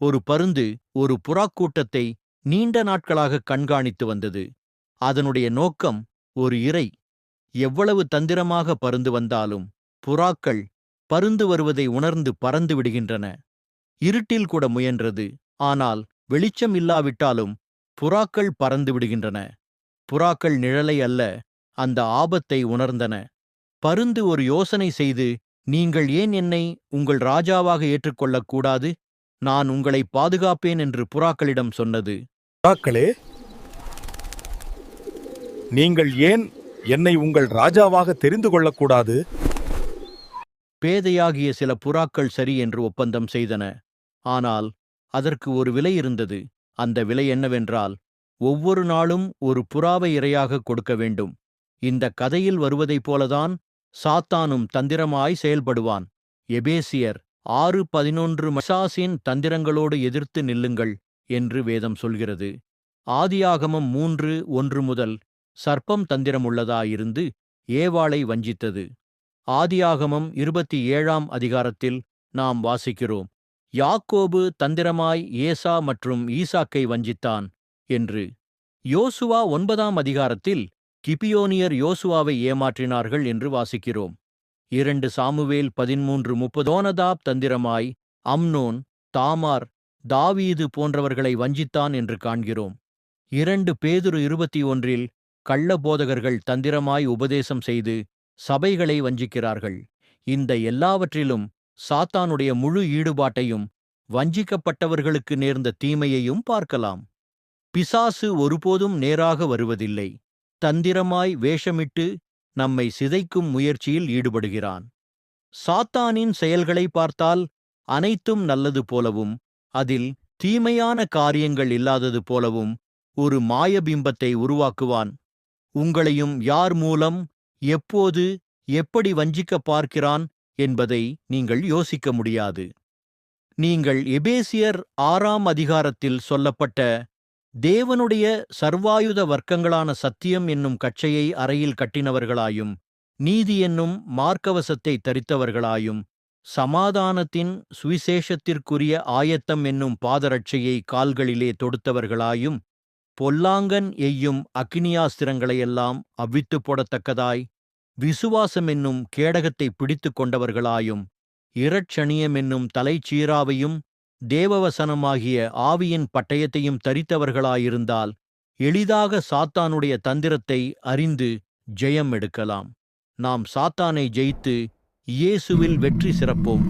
ஒரு பருந்து ஒரு புறாக்கூட்டத்தை நீண்ட நாட்களாக கண்காணித்து வந்தது. அதனுடைய நோக்கம் ஒரு இறை. எவ்வளவு தந்திரமாக பருந்து வந்தாலும் புறாக்கள் பருந்து வருவதை உணர்ந்து பறந்து விடுகின்றன. இருட்டில் கூட முயன்றது. ஆனால் வெளிச்சம் இல்லாவிட்டாலும் புறாக்கள் பறந்து விடுகின்றன. புறாக்கள் நிழலை அல்ல அந்த ஆபத்தை உணர்ந்தன. பருந்து ஒரு யோசனை செய்து நீங்கள் ஏன் என்னை உங்கள் ராஜாவாக ஏற்றுக்கொள்ளக் கூடாது? நான் உங்களை பாதுகாப்பேன் என்று புறாக்களிடம் சொன்னது. புறாக்களே நீங்கள் ஏன் என்னை உங்கள் ராஜாவாக தெரிந்து கொள்ளக்கூடாது? பேதையாகிய சில புறாக்கள் சரி என்று ஒப்பந்தம் செய்தன. ஆனால் அதற்கு ஒரு விலை இருந்தது. அந்த விலை என்னவென்றால் ஒவ்வொரு நாளும் ஒரு புறாவை இரையாக கொடுக்க வேண்டும். இந்த கதையில் வருவதைப் போலதான் சாத்தானும் தந்திரமாய் செயல்படுவான். எபேசியர் ஆறு பதினொன்று மசாசின் தந்திரங்களோடு எதிர்த்து நில்லுங்கள் என்று வேதம் சொல்கிறது. ஆதியாகமம் மூன்று ஒன்று முதல் சர்ப்பம் தந்திரமுள்ளதாயிருந்து ஏவாளை வஞ்சித்தது. ஆதியாகமம் இருபத்தி ஏழாம் அதிகாரத்தில் நாம் வாசிக்கிறோம் யாக்கோபு தந்திரமாய் ஏசா மற்றும் ஈசாக்கை வஞ்சித்தான் என்று. யோசுவா ஒன்பதாம் அதிகாரத்தில் கிபியோனியர் யோசுவாவை ஏமாற்றினார்கள் என்று வாசிக்கிறோம். இரண்டு சாமுவேல் பதிமூன்று முப்பதோனதாப் தந்திரமாய் அம்னோன் தாமார் தாவீது போன்றவர்களை வஞ்சித்தான் என்று காண்கிறோம். இரண்டு பேதுரு இருபத்தி ஒன்றில் கள்ளபோதகர்கள் தந்திரமாய் உபதேசம் செய்து சபைகளை வஞ்சிக்கிறார்கள். இந்த எல்லாவற்றிலும் சாத்தானுடைய முழு ஈடுபாட்டையும் வஞ்சிக்கப்பட்டவர்களுக்கு நேர்ந்த தீமையையும் பார்க்கலாம். பிசாசு ஒருபோதும் நேராக வருவதில்லை. தந்திரமாய் வேஷமிட்டு நம்மை சிதைக்கும் முயற்சியில் ஈடுபடுகிறான். சாத்தானின் செயல்களை பார்த்தால் அனைத்தும் நல்லது போலவும் அதில் தீமையான காரியங்கள் இல்லாதது போலவும் ஒரு மாயபிம்பத்தை உருவாக்குவான். உங்களையும் யார் மூலம் எப்போது எப்படி வஞ்சிக்க பார்க்கிறான் என்பதை நீங்கள் யோசிக்க முடியாது. நீங்கள் எபேசியர் ஆறாம் அதிகாரத்தில் சொல்லப்பட்ட தேவனுடைய சர்வாயுத வர்க்கங்களான சத்தியம் என்னும் கட்சையை அறையில் கட்டினவர்களாயும் நீதி என்னும் மார்க்கவசத்தை தரித்தவர்களாயும் சமாதானத்தின் சுவிசேஷத்திற்குரிய ஆயத்தம் என்னும் பாதரட்சையை கால்களிலே தொடுத்தவர்களாயும் பொல்லாங்கன் எய்யும் அக்கினியாஸ்திரங்களையெல்லாம் அவ்வித்துப் போடத்தக்கதாய் விசுவாசம் என்னும் கேடகத்தை பிடித்து கொண்டவர்களாயும் இரட்சணியம் என்னும் தலைச்சீராவையும் தேவவசனமாகிய ஆவியின் பட்டயத்தையும் தரித்தவர்களாயிருந்தால் எளிதாக சாத்தானுடைய தந்திரத்தை அறிந்து ஜெயம் எடுக்கலாம் நாம் சாத்தானை ஜெயித்து இயேசுவில் வெற்றி சிறப்போம்.